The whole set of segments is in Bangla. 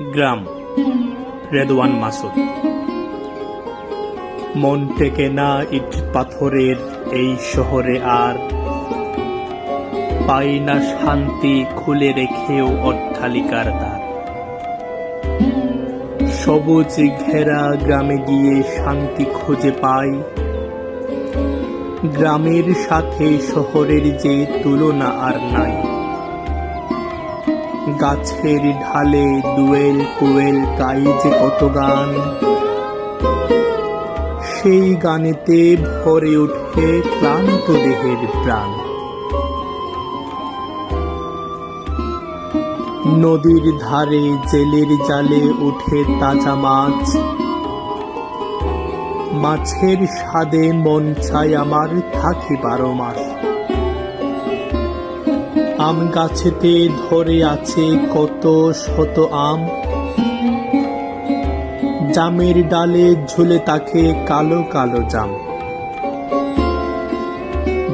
গ্রাম, রেদওয়ান মাসুদ। মন টেকে না ইট পাথরের এই শহরে আর পাই না শান্তি খুলে রেখেও অট্টালিকার দ্বার। সবুজ ঘেরা গ্রামে গিয়ে শান্তি খুঁজে পাই। গ্রামের সাথে শহরের যে তুলনা আর নাই। গাছের ঢালে দুয়েল কুয়েল গাই যে কত গান। সেই গানেতে ভরে ওঠে ক্লান্ত দেহের প্রাণ। নদীর ধারে জেলের জালে উঠে তাজা মাছ। মাছের স্বাদে মন চাই আমার থাকি বারো মাস। আম গাছেতে ধরে আছে কত শত আম। জামের ডালে ঝুলে তাকে কালো কালো জাম।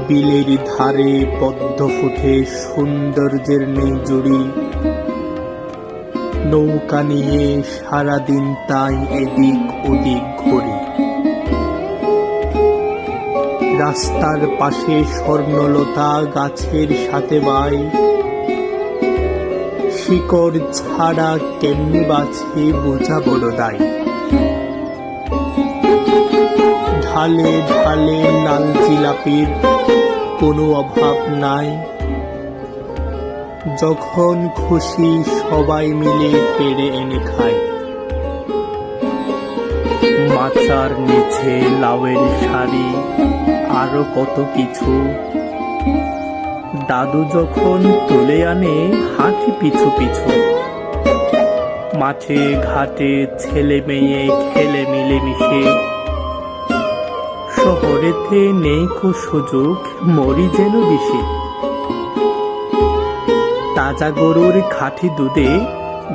বিলের ধারে পদ্ম ফুটে সৌন্দর্যের নেই জুড়ি। নৌকা নিয়ে সারাদিন তাই এদিক ওদিক ঘুরি। রাস্তার পাশে স্বর্ণলতা গাছের সাথে বাই। শিকড় ছাড়া কেমনি বাছে বোঝা বড় দায় ঢালে ঢালে লাল জিলাপির কোনো অভাব নাই। যখন খুশি সবাই মিলে পেড়ে এনে খায়। মাচার নিচে লাউয়ের শাড়ি, আরও কত কিছু। দাদু যখন তুলে আনে হাঁটি পিছু পিছু, মাঠে ঘাটে ছেলে মেয়ে খেলে মিলেমিশে। শহরেতে নেই কো সুযোগ, মরি যেন বেশি তাজা গরুর খাঁটি দুধে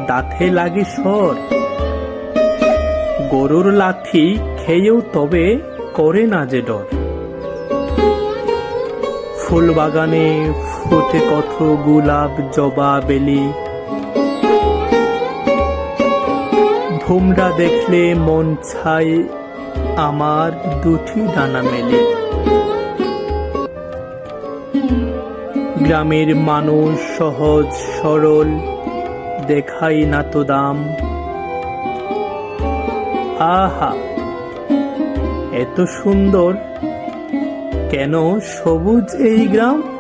দাঁতে লাগে সর গরুর লাথি খেয়েও তবে করে না যে ডর। ফুল বাগানে ফুটে কত গোলাপ জবা বেলি। ভুমরা দেখলে মন ছাই আমার দুটি ডানা মেলে। গ্রামের মানুষ সহজ সরল, দেখাই না তো দাম। আহা এত সুন্দর। কেন সবুজ এই গ্রাম?